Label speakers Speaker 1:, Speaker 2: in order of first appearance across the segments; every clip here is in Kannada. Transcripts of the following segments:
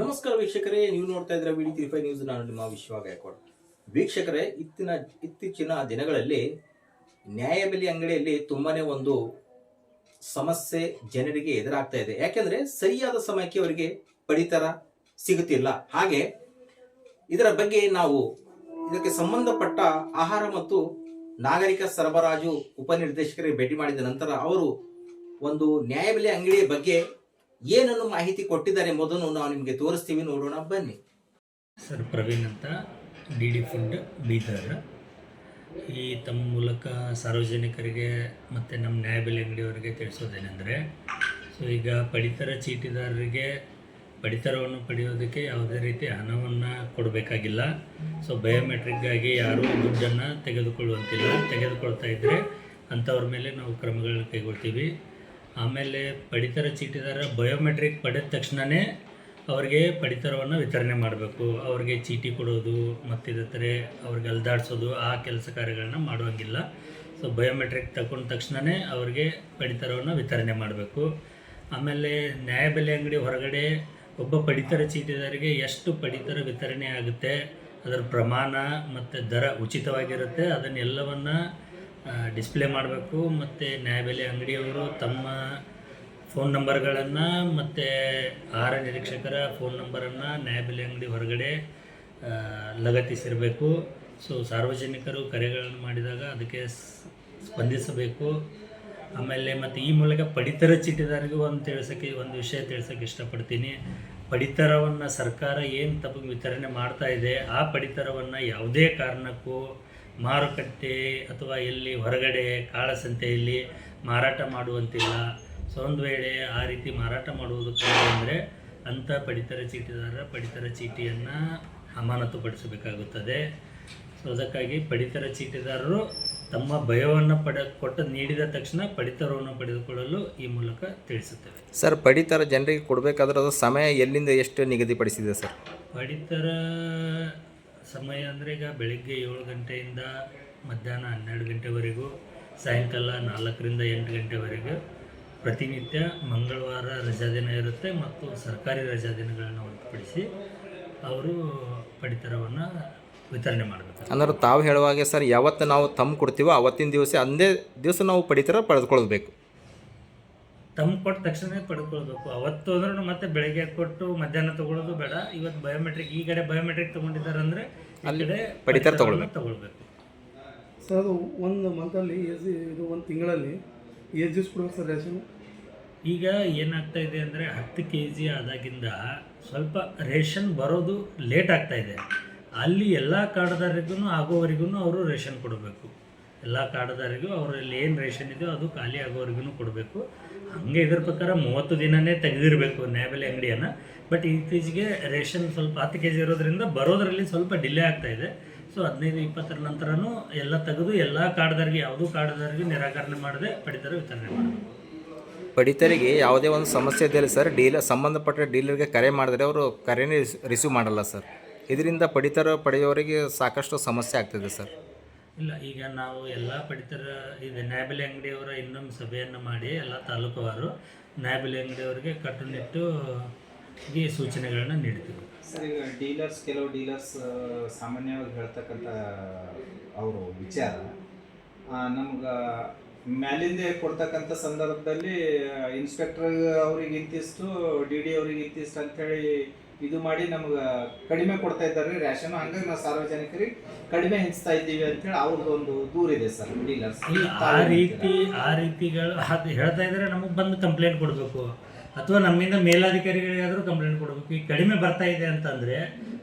Speaker 1: ನಮಸ್ಕಾರ ವೀಕ್ಷಕರೇ, ನೀವು ನೋಡ್ತಾ ಇದ್ರೆ ವಿಡಿ ತ್ರೀ ಫೈವ್ ನ್ಯೂಸ್. ನಾನು ನಿಮ್ಮ ವಿಶ್ವ ವೀಕ್ಷಕರೇ, ಇತ್ತಿನ, ಇತ್ತೀಚಿನ ದಿನಗಳಲ್ಲಿ ನ್ಯಾಯಬೆಲೆ ಅಂಗಡಿಯಲ್ಲಿ ತುಂಬಾನೇ ಒಂದು ಸಮಸ್ಯೆ ಜನರಿಗೆ ಎದುರಾಗ್ತಾ ಇದೆ. ಯಾಕೆಂದ್ರೆ ಸರಿಯಾದ ಸಮಯಕ್ಕೆ ಅವರಿಗೆ ಪಡಿತರ ಸಿಗುತ್ತಿಲ್ಲ. ಹಾಗೆ ಇದರ ಬಗ್ಗೆ ನಾವು ಇದಕ್ಕೆ ಸಂಬಂಧಪಟ್ಟ ಆಹಾರ ಮತ್ತು ನಾಗರಿಕ ಸರಬರಾಜು ಉಪನಿರ್ದೇಶಕರಿಗೆ ಭೇಟಿ ಮಾಡಿದ ನಂತರ ಅವರು ಒಂದು ನ್ಯಾಯಬೆಲೆ ಅಂಗಡಿಯ ಬಗ್ಗೆ ಏನನ್ನು ಮಾಹಿತಿ ಕೊಟ್ಟಿದ್ದಾರೆ ಎಂಬುದನ್ನು ನಾವು ನಿಮಗೆ ತೋರಿಸ್ತೀವಿ, ನೋಡೋಣ, ಬನ್ನಿ.
Speaker 2: ಸರ್, ಪ್ರವೀಣ್ ಅಂತ ಡಿ ಡಿ ಫುಡ್ ಬೀದರ್. ಈ ತಮ್ಮ ಮೂಲಕ ಸಾರ್ವಜನಿಕರಿಗೆ ಮತ್ತು ನಮ್ಮ ನ್ಯಾಯಬೆಲೆ ಅಂಗಡಿಯವರಿಗೆ ತಿಳಿಸೋದೇನೆಂದರೆ, ಸೊ ಈಗ ಪಡಿತರ ಚೀಟಿದಾರರಿಗೆ ಪಡಿತರವನ್ನು ಪಡೆಯೋದಕ್ಕೆ ಯಾವುದೇ ರೀತಿ ಹಣವನ್ನು ಕೊಡಬೇಕಾಗಿಲ್ಲ. ಸೊ ಬಯೋಮೆಟ್ರಿಕ್ಗಾಗಿ ಯಾರೂ ದುಡ್ಡನ್ನು ತೆಗೆದುಕೊಳ್ಳುವಂತಿಲ್ಲ. ತೆಗೆದುಕೊಳ್ತಾ ಇದ್ದರೆ ಅಂಥವ್ರ ಮೇಲೆ ನಾವು ಕ್ರಮಗಳನ್ನ ಕೈಗೊಳ್ತೀವಿ. ಆಮೇಲೆ ಪಡಿತರ ಚೀಟಿದಾರ ಬಯೋಮೆಟ್ರಿಕ್ ಪಡೆದ ತಕ್ಷಣವೇ ಅವ್ರಿಗೆ ಪಡಿತರವನ್ನು ವಿತರಣೆ ಮಾಡಬೇಕು. ಅವ್ರಿಗೆ ಚೀಟಿ ಕೊಡೋದು ಮತ್ತಿದ್ರೆ ಅವ್ರಿಗೆ ಅಲ್ದಾಡಿಸೋದು, ಆ ಕೆಲಸ ಕಾರ್ಯಗಳನ್ನ ಮಾಡುವಂಗಿಲ್ಲ. ಸೊ ಬಯೋಮೆಟ್ರಿಕ್ ತಗೊಂಡ ತಕ್ಷಣವೇ ಅವ್ರಿಗೆ ಪಡಿತರವನ್ನು ವಿತರಣೆ ಮಾಡಬೇಕು. ಆಮೇಲೆ ನ್ಯಾಯಬೆಲೆ ಅಂಗಡಿ ಹೊರಗಡೆ ಒಬ್ಬ ಪಡಿತರ ಚೀಟಿದಾರಿಗೆ ಎಷ್ಟು ಪಡಿತರ ವಿತರಣೆ ಆಗುತ್ತೆ, ಅದರ ಪ್ರಮಾಣ, ಮತ್ತು ದರ ಉಚಿತವಾಗಿರುತ್ತೆ, ಅದನ್ನೆಲ್ಲವನ್ನು ಡಿಸ್ಪ್ಲೇ ಮಾಡಬೇಕು, ಮತ್ತು ನ್ಯಾಯಬೆಲೆ ಅಂಗಡಿಯವರು ತಮ್ಮ ಫೋನ್ ನಂಬರ್ಗಳನ್ನು ಮತ್ತು ಆಹಾರ ನಿರೀಕ್ಷಕರ ಫೋನ್ ನಂಬರನ್ನು ನ್ಯಾಯಬೆಲೆ ಅಂಗಡಿ ಹೊರಗಡೆ ಲಗತ್ತಿಸಿರಬೇಕು. ಸೊ ಸಾರ್ವಜನಿಕರು ಕರೆಗಳನ್ನು ಮಾಡಿದಾಗ ಅದಕ್ಕೆ ಸ್ಪಂದಿಸಬೇಕು. ಆಮೇಲೆ ಮತ್ತು ಈ ಮೂಲಕ ಪಡಿತರ ಚೀಟಿದಾರಿಗೂ ಒಂದು ತಿಳಿಸೋಕ್ಕೆ, ಒಂದು ವಿಷಯ ತಿಳಿಸೋಕ್ಕೆ ಇಷ್ಟಪಡ್ತೀನಿ. ಪಡಿತರವನ್ನು ಸರ್ಕಾರ ಏನು ತಪ್ಪು ವಿತರಣೆ ಮಾಡ್ತಾ ಇದೆ, ಆ ಪಡಿತರವನ್ನು ಯಾವುದೇ ಕಾರಣಕ್ಕೂ ಮಾರುಕಟ್ಟೆ ಅಥವಾ ಎಲ್ಲಿ ಹೊರಗಡೆ ಕಾಳಸಂತೆಯಲ್ಲಿ ಮಾರಾಟ ಮಾಡುವಂತಿಲ್ಲ. ಸೊ ಒಂದು ವೇಳೆ ಆ ರೀತಿ ಮಾರಾಟ ಮಾಡುವುದಕ್ಕೆ ಅಂದರೆ ಅಂಥ ಪಡಿತರ ಚೀಟಿದಾರರ ಪಡಿತರ ಚೀಟಿಯನ್ನು ಅಮಾನತುಪಡಿಸಬೇಕಾಗುತ್ತದೆ. ಸೊ ಅದಕ್ಕಾಗಿ ಪಡಿತರ ಚೀಟಿದಾರರು ತಮ್ಮ ಭಯವನ್ನು ಪಡ ಕೊಟ್ಟು ನೀಡಿದ ತಕ್ಷಣ ಪಡಿತರವನ್ನು ಪಡೆದುಕೊಳ್ಳಲು ಈ ಮೂಲಕ ತಿಳಿಸುತ್ತೇವೆ.
Speaker 1: ಸರ್ ಪಡಿತರ ಜನರಿಗೆ ಕೊಡಬೇಕಾದ್ರೆ ಅದು ಸಮಯ ಎಲ್ಲಿಂದ ಎಷ್ಟು ನಿಗದಿಪಡಿಸಿದೆ ಸರ್?
Speaker 2: ಪಡಿತರ ಸಮಯ ಅಂದರೆ ಈಗ ಬೆಳಿಗ್ಗೆ ಏಳು ಗಂಟೆಯಿಂದ ಮಧ್ಯಾಹ್ನ ಹನ್ನೆರಡು ಗಂಟೆವರೆಗೂ, ಸಾಯಂಕಾಲ ನಾಲ್ಕರಿಂದ ಎಂಟು ಗಂಟೆವರೆಗೂ ಪ್ರತಿನಿತ್ಯ ಮಂಗಳವಾರ ರಜಾ ದಿನ ಇರುತ್ತೆ ಮತ್ತು ಸರ್ಕಾರಿ ರಜಾ ದಿನಗಳನ್ನು ಹೊರತುಪಡಿಸಿ ಅವರು ಪಡಿತರವನ್ನು ವಿತರಣೆ ಮಾಡಬೇಕು
Speaker 1: ಅಂದ್ರೆ ತಾವು ಹೇಳುವಾಗೆ ಸರ್, ಯಾವತ್ತು ನಾವು ತಮ್ಮ ಕೊಡ್ತೀವೋ ಅವತ್ತಿನ ದಿವಸ ಅಂದೇ ದಿವಸ ನಾವು ಪಡಿತರ ಪಡೆದುಕೊಳ್ಬೇಕು
Speaker 2: ತಮ್ಮ ಕೊಟ್ಟ ತಕ್ಷಣ ಪಡ್ಕೊಳ್ಬೇಕು. ಅವತ್ತು ಅಂದ್ರೂ ಮತ್ತೆ ಬೆಳಗ್ಗೆ ಕೊಟ್ಟು ಮಧ್ಯಾಹ್ನ ತಗೊಳ್ಳೋದು ಬೇಡ. ಇವತ್ತು ಬಯೋಮೆಟ್ರಿಕ್ ಈ ಕಡೆ ಬಯೋಮೆಟ್ರಿಕ್ ತಗೊಂಡಿದ್ದಾರೆ ಅಂದರೆ ಅಲ್ಲಿ
Speaker 1: ಪಡಿತರ ತಗೊಳ್ಬೇಕು.
Speaker 2: ತಗೊಳ್ಬೇಕು.
Speaker 3: ಸರ್ ಅದು ಒಂದು ಮಂತಲ್ಲಿ ಏಜ್ ಇದು ಒಂದು ತಿಂಗಳಲ್ಲಿ ಏಜ್ ಜ್ಯೂಸ್ ಕೊಡ್ಬೇಕು ಸರ್ ರೇಷನ್
Speaker 2: ಈಗ ಏನಾಗ್ತಾ ಇದೆ ಅಂದರೆ ಹತ್ತು ಕೆ ಜಿ ಆದಾಗಿಂದ ಸ್ವಲ್ಪ ರೇಷನ್ ಬರೋದು ಲೇಟ್ ಆಗ್ತಾ ಇದೆ. ಅಲ್ಲಿ ಎಲ್ಲ ಕಾರ್ಡ್ದಾರಿಗೂ ಆಗೋವರೆಗೂ ಅವರು ರೇಷನ್ ಕೊಡಬೇಕು. ಎಲ್ಲ ಕಾರ್ಡ್ದಾರಿಗೂ ಅವರಲ್ಲಿ ಏನು ರೇಷನ್ ಇದೆಯೋ ಅದು ಖಾಲಿ ಆಗೋವರೆಗೂ ಕೊಡಬೇಕು. ಹಾಗೆ ಇದ್ರ ಪ್ರಕಾರ ಮೂವತ್ತು ದಿನನೇ ತೆಗೆದಿರಬೇಕು ನ್ಯಾಯಬೆಲೆ ಅಂಗಡಿಯನ್ನು. ಬಟ್ ಇತ್ತೀಚೆಗೆ ರೇಷನ್ ಸ್ವಲ್ಪ ಹತ್ತು ಕೆ ಜಿ ಇರೋದ್ರಿಂದ ಬರೋದರಲ್ಲಿ ಸ್ವಲ್ಪ ಡಿಲೇ ಆಗ್ತಾ ಇದೆ. ಸೊ ಹದಿನೈದು, ಇಪ್ಪತ್ತರ ನಂತರನೂ ಎಲ್ಲ ತೆಗೆದು ಎಲ್ಲ ಕಾರ್ಡ್ದಾರಿಗೆ ಯಾವುದೂ ಕಾರ್ಡ್ದಾರಿಗೆ ನಿರಾಕರಣೆ ಮಾಡದೆ ಪಡಿತರ ವಿತರಣೆ ಮಾಡಬೇಕು.
Speaker 1: ಪಡಿತರಿಗೆ ಯಾವುದೇ ಒಂದು ಸಮಸ್ಯೆ ಇದೆಯಲ್ಲ ಸರ್ ಡೀಲರ್ ಸಂಬಂಧಪಟ್ಟ ಡೀಲರ್ಗೆ ಕರೆ ಮಾಡಿದ್ರೆ ಅವರು ಕರೆನೇ ರಿಸೀವ್ ಮಾಡಲ್ಲ ಸರ್. ಇದರಿಂದ ಪಡಿತರ ಪಡೆಯುವವರಿಗೆ ಸಾಕಷ್ಟು ಸಮಸ್ಯೆ ಆಗ್ತಿದೆ ಸರ್.
Speaker 2: ಇಲ್ಲ, ಈಗ ನಾವು ಎಲ್ಲ ಪಡಿತರ ಇದು. ನ್ಯಾಯಬೆಲೆ ಅಂಗಡಿಯವರ ಇನ್ನೊಂದು ಸಭೆಯನ್ನು ಮಾಡಿ ಎಲ್ಲ ತಾಲೂಕುವಾರು ನ್ಯಾಯಬೆಲೆ ಅಂಗಡಿಯವರಿಗೆ ಕಟ್ಟುನಿಟ್ಟು ಈ ಸೂಚನೆಗಳನ್ನು ನೀಡ್ತೀವಿ
Speaker 4: ಸರ್, ಈಗ ಡೀಲರ್ಸ್, ಕೆಲವು ಡೀಲರ್ಸ್ ಸಾಮಾನ್ಯವಾಗಿ ಹೇಳ್ತಕ್ಕಂಥ ಅವರು ವಿಚಾರ ನಮ್ಗೆ ಮ್ಯಾಲಿಂದೆ ಕೊಡ್ತಕ್ಕಂಥ ಸಂದರ್ಭದಲ್ಲಿ ಇನ್ಸ್ಪೆಕ್ಟರ್ ಅವ್ರಿಗೆ ಇಂತಿಷ್ಟು ಡಿ ಡಿ ಅವ್ರಿಗೆ ಇಂತಿಷ್ಟು ಅಂಥೇಳಿ ಇದು ಮಾಡಿ ನಮ್ಗೆ ಕಡಿಮೆ ಕೊಡ್ತಾ ಇದ್ದಾರೆ ರೇಷನ್. ಹಂಗಾಗಿ ನಾವು ಸಾರ್ವಜನಿಕರಿಗೆ ಕಡಿಮೆ ಹಂಚ್ತಾ ಇದ್ದೀವಿ ಅಂತೇಳಿ ಅವ್ರದ್ದು ಒಂದು ದೂರಿದೆ ಸರ್ ಡೀಲರ್ಸ್.
Speaker 2: ಇಲ್ಲ ಆ ರೀತಿ ಆ ರೀತಿಗಳು ಅದು ಹೇಳ್ತಾ ಇದ್ರೆ ನಮಗೆ ಬಂದು ಕಂಪ್ಲೇಂಟ್ ಕೊಡಬೇಕು. ಅಥವಾ ನಮ್ಮಿಂದ ಮೇಲಾಧಿಕಾರಿಗಳಿಗಾದರೂ ಕಂಪ್ಲೇಂಟ್ ಕೊಡಬೇಕು. ಈಗ ಕಡಿಮೆ ಬರ್ತಾ ಇದೆ ಅಂತಂದರೆ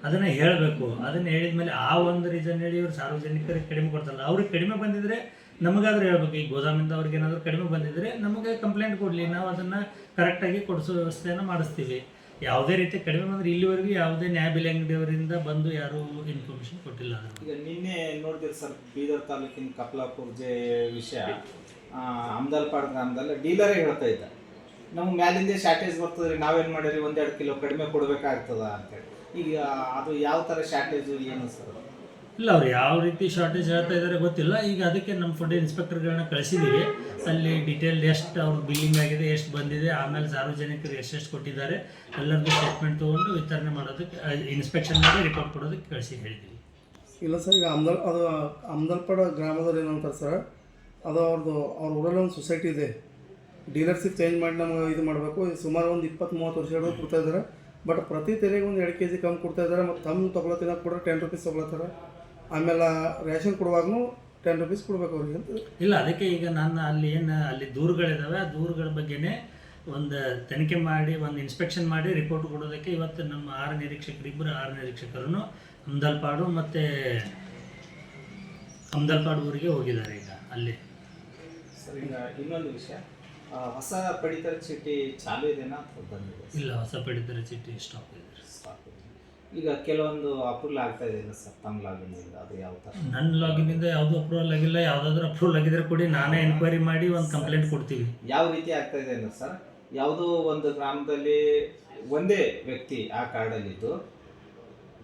Speaker 2: ಅದನ್ನು ಹೇಳಬೇಕು. ಅದನ್ನು ಹೇಳಿದ ಮೇಲೆ ಆ ಒಂದು ರೀಸನ್ ಹೇಳಿ ಇವರು ಸಾರ್ವಜನಿಕರಿಗೆ ಕಡಿಮೆ ಕೊಡ್ತಾರಲ್ಲ ಅವ್ರಿಗೆ ಕಡಿಮೆ ಬಂದಿದ್ರೆ ನಮಗಾದ್ರೂ ಹೇಳ್ಬೇಕು. ಈ ಗೋದಾಮಿಂದ ಅವ್ರಿಗೆ ಏನಾದರೂ ಕಡಿಮೆ ಬಂದಿದ್ರೆ ನಮಗೆ ಕಂಪ್ಲೇಂಟ್ ಕೊಡಲಿ. ನಾವು ಅದನ್ನು ಕರೆಕ್ಟಾಗಿ ಕೊಡಿಸೋ ವ್ಯವಸ್ಥೆಯನ್ನು ಮಾಡಿಸ್ತೀವಿ. ಯಾವುದೇ ರೀತಿ ಕಡಿಮೆ ಬಂದ್ರೆ ಇಲ್ಲಿವರೆಗೂ ಯಾವುದೇ ನ್ಯಾಯಬೆಲೆ ಅಂಗಡಿಯವರಿಂದ ಬಂದು ಯಾರು ಇನ್ಫಾರ್ಮೇಶನ್ ಕೊಟ್ಟಿಲ್ಲ.
Speaker 4: ಈಗ ನಿನ್ನೆ ನೋಡಿದ್ರೆ ಸರ್, ಬೀದರ್ ತಾಲೂಕಿನ ಕಪ್ಲಾಪುರ್ ಜೆ ವಿಷಯ. ಅಮ್ದಲ್ಪಾಡ್ ಗ್ರಾಮದಲ್ಲಿ ಡೀಲರೇ ಹೇಳ್ತಾ ಇದ್ದ. ನಮ್ಗೆ ಮ್ಯಾಲಿಂದ ಶಾರ್ಟೇಜ್ ಬರ್ತದ್ರಿ, ನಾವೇನ್ ಮಾಡಿರಿ? ಒಂದೆರಡು ಕಿಲೋ ಕಡಿಮೆ ಕೊಡಬೇಕಾಗ್ತದ ಅಂತೇಳಿ. ಈಗ ಅದು ಯಾವ ಥರ ಶಾರ್ಟೇಜು ಏನು ಸರ್?
Speaker 2: ಇಲ್ಲ, ಅವ್ರು ಯಾವ ರೀತಿ ಶಾರ್ಟೇಜ್ ಹೇಳ್ತಾ ಇದ್ದಾರೆ ಗೊತ್ತಿಲ್ಲ. ಈಗ ಅದಕ್ಕೆ ನಮ್ಮ ಫುಡ್ ಇನ್ಸ್ಪೆಕ್ಟರ್ಗಳನ್ನ ಕಳಿಸಿದ್ದೀವಿ ಅಲ್ಲಿ ಡೀಟೇಲ್ ಎಷ್ಟು ಅವ್ರ ಬಿಲ್ಲಿಂಗ್ ಆಗಿದೆ, ಎಷ್ಟು ಬಂದಿದೆ, ಆಮೇಲೆ ಸಾರ್ವಜನಿಕರು ಎಷ್ಟೆಷ್ಟು ಕೊಟ್ಟಿದ್ದಾರೆ, ಎಲ್ಲರಿಗೂ ಸ್ಟೇಟ್ಮೆಂಟ್ ತೊಗೊಂಡು ವಿತರಣೆ ಮಾಡೋದಕ್ಕೆ ಇನ್ಸ್ಪೆಕ್ಷನ್ ಮಾಡಿ ರಿಪೋರ್ಟ್ ಕೊಡೋದಕ್ಕೆ ಕಳಿಸಿ ಹೇಳ್ತೀವಿ
Speaker 3: ಇಲ್ಲ ಸರ್, ಈಗ ಅಮ್ದಲ್ ಅದು ಅಮ್ದಲ್ಪಡ ಗ್ರಾಮದವ್ರು ಏನಂತಾರೆ ಸರ್, ಅದು ಅವ್ರದ್ದು ಅವ್ರ ಊರಲ್ಲಿ ಒಂದು ಸೊಸೈಟಿ ಇದೆ. ಡೀಲರ್ಶಿಪ್ ಚೇಂಜ್ ಮಾಡಿ ನಮಗೆ ಇದು ಮಾಡಬೇಕು. ಸುಮಾರು ಒಂದು ಇಪ್ಪತ್ತು ಮೂವತ್ತು ವರ್ಷ ಕೊಡ್ತಾ ಇದ್ದಾರೆ. ಬಟ್ ಪ್ರತಿ ತೆರೆಗೆ ಒಂದು ಎರಡು ಕೆ ಜಿ ಕಮ್ಮಿ ಕೊಡ್ತಾ ಇದ್ದಾರೆ. ಮತ್ತು ತಮ್ಮ ತೊಗೊಳತ್ತಿನ ಕೂಡ ಟೆನ್ ರುಪೀಸ್ ತೊಗೊಳತ್ತಾರೆ. ಆಮೇಲೆ ರೇಷನ್ ಕೊಡುವಾಗೂ ಟೆನ್ ರುಪೀಸ್ ಕೊಡ್ಬೇಕು ಅವ್ರಿಗೆ ಅಂತ.
Speaker 2: ಇಲ್ಲ ಅದಕ್ಕೆ ಈಗ ನಾನು ಅಲ್ಲಿ ಏನು ಅಲ್ಲಿ ದೂರುಗಳಿದ್ದಾವೆ ಆ ದೂರುಗಳ ಬಗ್ಗೆನೇ ಒಂದು ತನಿಖೆ ಮಾಡಿ ಒಂದು ಇನ್ಸ್ಪೆಕ್ಷನ್ ಮಾಡಿ ರಿಪೋರ್ಟ್ ಕೊಡೋದಕ್ಕೆ ಇವತ್ತು ನಮ್ಮ ಆರು ನಿರೀಕ್ಷಕರು ಇಬ್ಬರು ಆರು ನಿರೀಕ್ಷಕರು ಅಮ್ದಲ್ಪಾಡು ಮತ್ತು ಅಮ್ದಲ್ಪಾಡು ಊರಿಗೆ ಹೋಗಿದ್ದಾರೆ ಈಗ ಅಲ್ಲಿ.
Speaker 4: ಸರ್ ಈಗ ಇನ್ನೊಂದು ವಿಷಯ. ಆ, ಹೊಸ ಪಡಿತರ ಚೀಟಿ ಚಾಲು ಇದೆನಾ ಅಥವಾ ಬಂದಿದೆ
Speaker 2: ಇಲ್ಲ ಹೊಸ ಪಡಿತರ ಚೀಟಿ ಸ್ಟಾಪ್ ಇದೆ.
Speaker 4: ಸ್ಟಾಪ್ ಇದೆ. ಈಗ ಕೆಲವೊಂದು ಅಪ್ರೂವಲ್ ಆಗ್ತಾ ಇದೆ ಸರ್ ತಮ್ಮ ಲಾಗಿನ್ ಇಂದ ಅದು ಯಾವ ಥರ
Speaker 2: ನನ್ನ ಲಾಗಿನಿಂದ ಯಾವುದು ಅಪ್ರೂವಲ್ ಆಗಿಲ್ಲ ಯಾವುದಾದ್ರೂ ಅಪ್ರೂವಲ್ ಆಗಿದ್ರೆ ಕೊಡಿ ನಾನೇ ಎನ್ಕ್ವೈರಿ ಮಾಡಿ ಒಂದು ಕಂಪ್ಲೇಂಟ್ ಕೊಡ್ತೀವಿ.
Speaker 4: ಯಾವ ರೀತಿ ಆಗ್ತಾ ಇದೆ ಅಂದ್ರೆ ಸರ್ ಯಾವುದೋ ಒಂದು ಗ್ರಾಮದಲ್ಲಿ ಒಂದೇ ವ್ಯಕ್ತಿ ಆ ಕಾರ್ಡಲ್ಲಿದ್ದು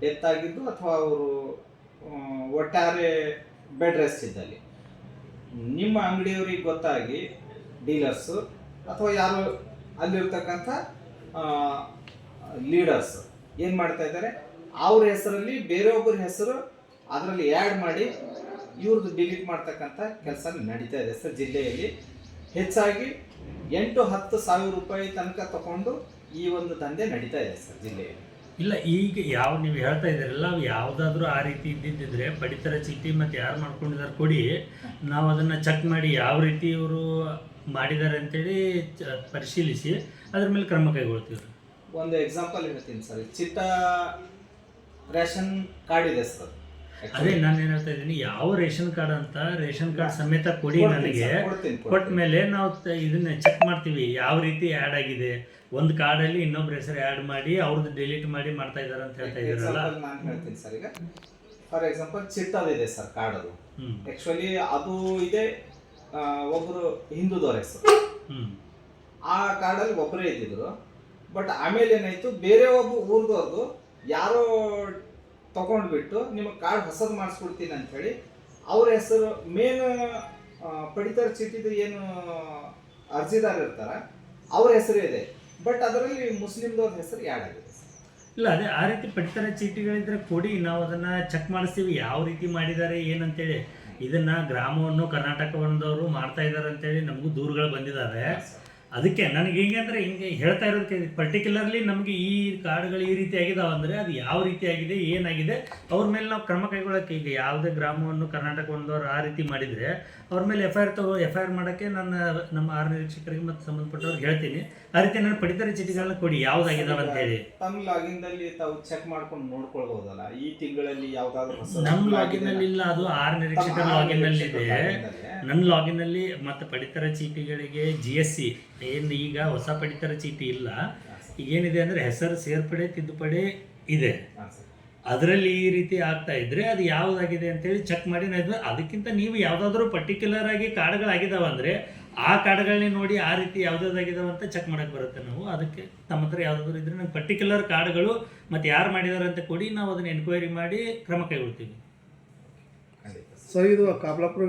Speaker 4: ಡೆತ್ ಆಗಿದ್ದು ಅಥವಾ ಅವರು ಒಟ್ಟಾರೆ ಬೆಡ್ ರೆಸ್ಟ್ ಇದ್ದಲ್ಲಿ. ನಿಮ್ಮ ಅಂಗಡಿಯವರಿಗೆ ಗೊತ್ತಾಗಿ ಡೀಲರ್ಸು ಅಥವಾ ಯಾರು ಅಲ್ಲಿರ್ತಕ್ಕಂಥ ಲೀಡರ್ಸ್ ಏನು ಮಾಡ್ತಾ ಇದ್ದಾರೆ? ಅವ್ರ ಹೆಸರಲ್ಲಿ ಬೇರೆಯೊಬ್ಬರ ಹೆಸರು ಅದರಲ್ಲಿ ಆ್ಯಡ್ ಮಾಡಿ ಇವ್ರದ್ದು ಡಿಲೀಟ್ ಮಾಡ್ತಕ್ಕಂಥ ಕೆಲಸ ನಡೀತಾ ಇದೆ ಸರ್ ಜಿಲ್ಲೆಯಲ್ಲಿ. ಹೆಚ್ಚಾಗಿ ಎಂಟು ಹತ್ತು ಸಾವಿರ ರೂಪಾಯಿ ತನಕ ತಗೊಂಡು ಈ ಒಂದು ದಂಧೆ ನಡೀತಾ ಇದೆ ಸರ್ ಜಿಲ್ಲೆಯಲ್ಲಿ.
Speaker 2: ಇಲ್ಲ, ಈಗ ಯಾವ ನೀವು ಹೇಳ್ತಾ ಇದ್ದೀರಲ್ಲ ಯಾವುದಾದ್ರೂ ಆ ರೀತಿ ಇದ್ದಿದ್ದಿದ್ರೆ ಪಡಿತರ ಚೀಟಿ ಮತ್ತು ಯಾರು ಮಾಡ್ಕೊಂಡಿದ್ದಾರೆ ಕೊಡಿ, ನಾವು ಅದನ್ನು ಚೆಕ್ ಮಾಡಿ ಯಾವ ರೀತಿ ಇವರು ಮಾಡಿದ್ದಾರೆ ಅಂತೇಳಿ ಪರಿಶೀಲಿಸಿ, ಅದ್ರ ಮೇಲೆ ಕ್ರಮ ಕೈಗೊಳ್ತೀವಿ.
Speaker 4: ಒಂದು ಎಕ್ಸಾಂಪಲ್ ಹೇಳ್ತೀನಿ ಸರ್ ಚಿತ್ತ ರೇಷನ್ ಕಾರ್ಡ್ ಇದೆ ಸರ್
Speaker 2: ಅದೇ ನಾನು ಏನ್ ಹೇಳ್ತಾ ಇದ್ದೀನಿ ಯಾವ ರೇಷನ್ ಕಾರ್ಡ್ ಅಂತ ರೇಷನ್ ಕಾರ್ಡ್ ಸಮೇತ ಕೊಡಿ ನನಗೆ. ಕೊಟ್ಟ ಮೇಲೆ ನಾವು ಇದನ್ನ ಚೆಕ್ ಮಾಡ್ತೀವಿ ಯಾವ ರೀತಿ ಆ್ಯಡ್ ಆಗಿದೆ. ಒಂದು ಕಾರ್ಡಲ್ಲಿ ಇನ್ನೊಬ್ರ ಹೆಸರು ಆ್ಯಡ್ ಮಾಡಿ ಅವ್ರದ್ದು ಡಿಲೀಟ್ ಮಾಡಿ ಮಾಡ್ತಾ ಇದ್ದಾರೆ ಅಂತ ಹೇಳ್ತಾ ಇದ್ದಾರಲ್ಲ.
Speaker 4: ನಾನು ಹೇಳ್ತೀನಿ ಸರ್ ಈಗ. ಫಾರ್ ಎಕ್ಸಾಂಪಲ್ ಚಿಟ್ಟದಿದೆ ಸರ್ ಕಾರ್ಡ್ ಅದು. ಆ್ಯಕ್ಚುಲಿ ಅದು ಇದೆ ಒಬ್ಬರು ಹಿಂದೂದವ್ರ ಹೆಸರು ಆ ಕಾರ್ಡಲ್ಲಿ ಒಬ್ಬರೇ ಇದ್ದಿದ್ರು. ಬಟ್ ಆಮೇಲೆ ಏನಾಯ್ತು? ಬೇರೆ ಒಬ್ಬ ಊರ್ದವ್ರದ್ದು ಯಾರೋ ತಗೊಂಡ್ಬಿಟ್ಟು ನಿಮ್ಮ ಕಾರ್ಡ್ ಹೊಸದು ಮಾಡಿಸ್ಕೊಡ್ತೀನಿ ಅಂತ ಹೇಳಿ ಅವ್ರ ಹೆಸರು ಮೇನ್ ಪಡಿತರ ಚೀಟಿದು ಏನು ಅರ್ಜಿದಾರ ಇರ್ತಾರ ಅವ್ರ ಹೆಸರು ಇದೆ. ಬಟ್ ಅದರಲ್ಲಿ ಮುಸ್ಲಿಮ್ದವ್ರ ಹೆಸರು ಯಾಡ್ ಆಗಿದೆ?
Speaker 2: ಇಲ್ಲ ಅದೇ ಆ ರೀತಿ ಪಡಿತರ ಚೀಟಿಗಳಿದ್ರೆ ಕೊಡಿ ನಾವು ಅದನ್ನ ಚೆಕ್ ಮಾಡಿಸ್ತೀವಿ ಯಾವ ರೀತಿ ಮಾಡಿದ್ದಾರೆ ಏನಂತೇಳಿ. ಇದನ್ನ ಗ್ರಾಮವನ್ನು ಕರ್ನಾಟಕವನ್ನದವರು ಮಾಡ್ತಾ ಇದ್ದಾರೆ ಅಂತೇಳಿ ನಮಗೂ ದೂರುಗಳು ಬಂದಿದ್ದಾವೆ ಅದಕ್ಕೆ ನನಗೆ ಹಿಂಗೆ ಅಂದ್ರೆ ಹಿಂಗೆ ಹೇಳ್ತಾ ಇರೋದಕ್ಕೆ ಪರ್ಟಿಕ್ಯುಲರ್ಲಿ ನಮಗೆ ಈ ಕಾರ್ಡ್ಗಳು ಈ ರೀತಿ ಆಗಿದಾವೆ ಅಂದರೆ ಅದು ಯಾವ ರೀತಿ ಆಗಿದೆ ಏನಾಗಿದೆ ಅವ್ರ ಮೇಲೆ ನಾವು ಕ್ರಮ ಕೈಗೊಳ್ಳೋಕ್ಕೆ ಈಗ ಯಾವುದೇ ಗ್ರಾಮವನ್ನು ಕರ್ನಾಟಕ ಒಂದವರು ಆ ರೀತಿ ಮಾಡಿದರೆ ಅವ್ರ ಮೇಲೆ ಎಫ್ ಐ ಆರ್ ತಗೋ ಎಫ್ ಐ ಆರ್ ಮಾಡೋಕ್ಕೆ ನನ್ನ ನಮ್ಮ ಆರು ನಿರೀಕ್ಷಕರಿಗೆ ಮತ್ತು ಸಂಬಂಧಪಟ್ಟವ್ರಿಗೆ ಹೇಳ್ತೀನಿ. ಆ ರೀತಿ ನಾನು ಪಡಿತರ ಚೀಟಿಗಳನ್ನ ಕೊಡಿ ಯಾವುದಾಗಿದಾವೆ ಅಂತ ಹೇಳಿ.
Speaker 4: ತಮ್ಮ ತಾವು ಚೆಕ್ ಮಾಡ್ಕೊಂಡು ನೋಡ್ಕೊಳ್ಬಹುದಲ್ಲ ಈ ತಿಂಗಳಲ್ಲಿ ಯಾವುದಾದ್ರೂ
Speaker 2: ನಮ್ಮ ಲಾಗಿನ್ ಅಲ್ಲಿ ಇಲ್ಲ ಅದು ಆರ್ ನಿರೀಕ್ಷಕರ ಲಾಗಿನ್ ಅಲ್ಲಿ ಇದೆ ನನ್ನ ಲಾಗಿನ್ ಅಲ್ಲಿ ಮತ್ತೆ ಪಡಿತರ ಚೀಟಿಗಳಿಗೆ ಜಿ ಎಸ್ ಸಿ ಏನು ಈಗ ಹೊಸ ಪಡಿತರ ಚೀಟಿ ಇಲ್ಲ. ಈಗ ಏನಿದೆ ಅಂದರೆ ಹೆಸರು ಸೇರ್ಪಡೆ ತಿದ್ದುಪಡಿ ಇದೆ. ಅದರಲ್ಲಿ ಈ ರೀತಿ ಆಗ್ತಾ ಇದ್ರೆ ಅದು ಯಾವುದಾಗಿದೆ ಅಂತೇಳಿ ಚೆಕ್ ಮಾಡಿ ನಾನು ಅದಕ್ಕಿಂತ ನೀವು ಯಾವುದಾದ್ರೂ ಪರ್ಟಿಕ್ಯುಲರ್ ಆಗಿ ಕಾರ್ಡ್ಗಳಾಗಿದ್ದಾವೆ ಅಂದರೆ ಆ ಕಾರ್ಡ್ಗಳನ್ನೇ ನೋಡಿ ಆ ರೀತಿ ಯಾವ್ದಾಗಿದಾವೆ ಅಂತ ಚೆಕ್ ಮಾಡಕ್ಕೆ ಬರುತ್ತೆ ನಾವು. ಅದಕ್ಕೆ ನಮ್ಮ ಹತ್ರ ಯಾವುದಾದ್ರು ಇದ್ರೆ ನಂಗೆ ಪರ್ಟಿಕ್ಯುಲರ್ ಕಾರ್ಡ್ಗಳು ಮತ್ತು ಯಾರು ಮಾಡಿದ್ದಾರೆ ಅಂತ ಕೊಡಿ ನಾವು ಅದನ್ನ ಎನ್ಕ್ವೈರಿ ಮಾಡಿ ಕ್ರಮ ಕೈಗೊಳ್ತೀವಿ.
Speaker 3: ಸರ್. ಇದು ಕಾಬ್ಲಾಪುರ